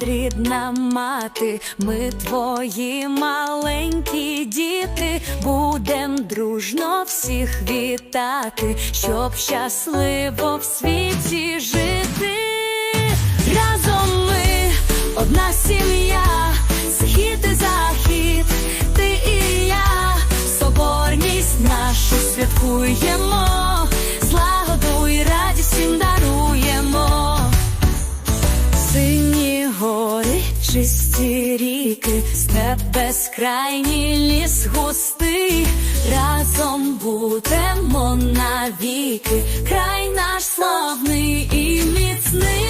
рідна мати, ми твої маленькі діти, будем дружно всіх вітати, щоб щасливо в світі жити. Разом ми одна сім'я, схід і захід, ти і я, соборність нашу святкуємо, чисті ріки, степ безкрайній ліс густий, разом будемо навіки, край наш славний і міцний,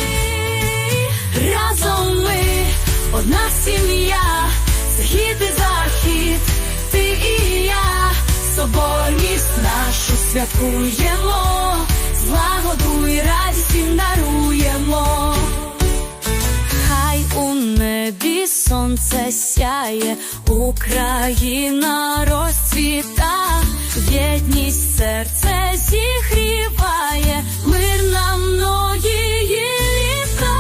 разом ми одна сім'я, схід і захід, ти і я, соборність нашу святкуємо, сонце сяє, Україна розцвіта, єдність серце зігріває, мир на многії літа.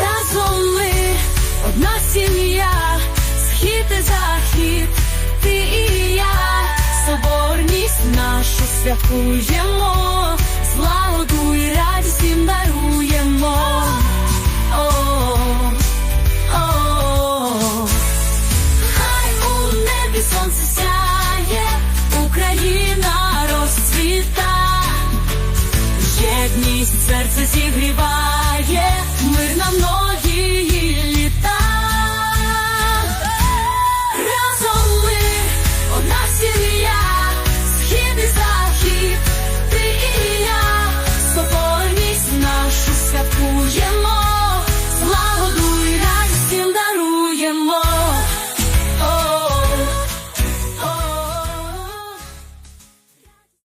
Разом ми одна сім'я, схід і захід, ти і я, соборність нашу святкуємо, Ніжність серце зігріває.